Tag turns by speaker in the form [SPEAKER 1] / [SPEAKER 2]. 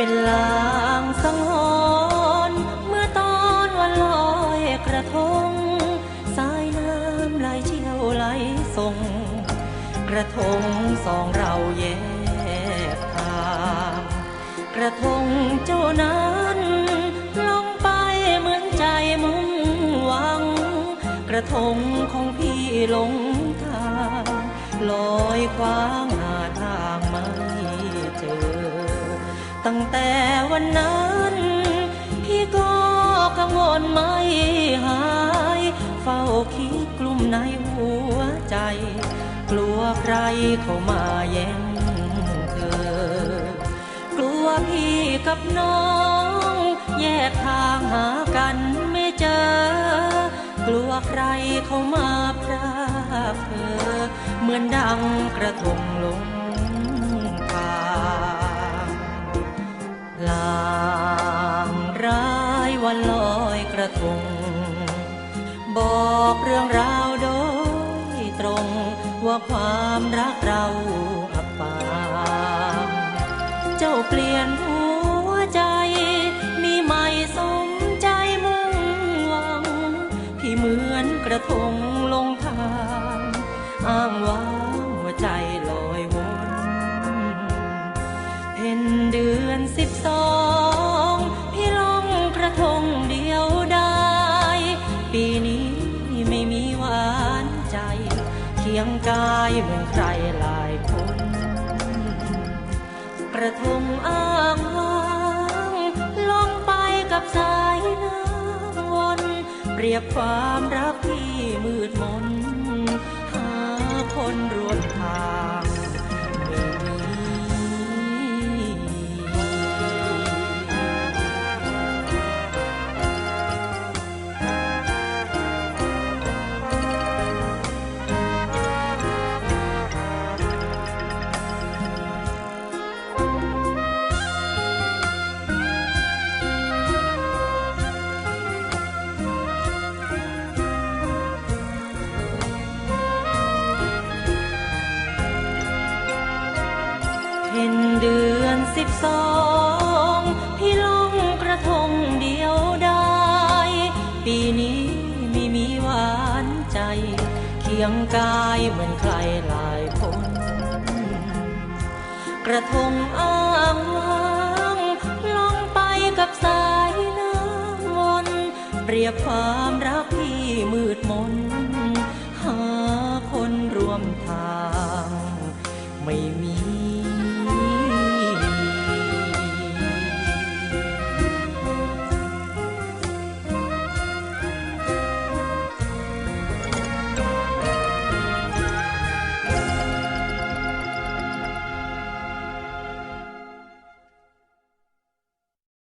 [SPEAKER 1] เป็นลางสังหรณ์เมื่อตอนวันลอยกระทง สายน้ำไหลเชี่ยวไหลส่ง กระทงสองเราแยกทาง กระทงเจ้านั้นลงไปเหมือนใจมุ่งหวัง กระทงของพี่หลงทางลอยคว้างหาทาง ตั้งแต่วันนั้น พี่ก็กังวลไม่หาย เฝ้าคิดกลุ่มในหัวใจ กลัวใครเข้ามาแย่งเธอกลัวพี่กับน้อง แยกทางหากันไม่เจอ กลัวใครเข้ามาพรากเธอ เหมือนดังกระทงลง ระทง บอกเรื่องราวโดยตรงว่าความรักเราอับปางเจ้าเปลี่ยนหัวใจ มีใหม่สมใจมุ่งหวัง พี่เหมือนกระทงลงทางอ้างว้าง ยงกายเหมือนใครหลายคน กระทงอ้างว้างลงไปกับสายน้ำวน เปรียบความรักที่ เดือนสิบสองพี่ลงกระทงเดียวได้ ปีนี้ไม่มีหวานใจ เคียงกายเหมือนใครหลายคน กระทงอ้างว้างลงไปกับสายน้ำวนเปรียบความรักที่มืดมน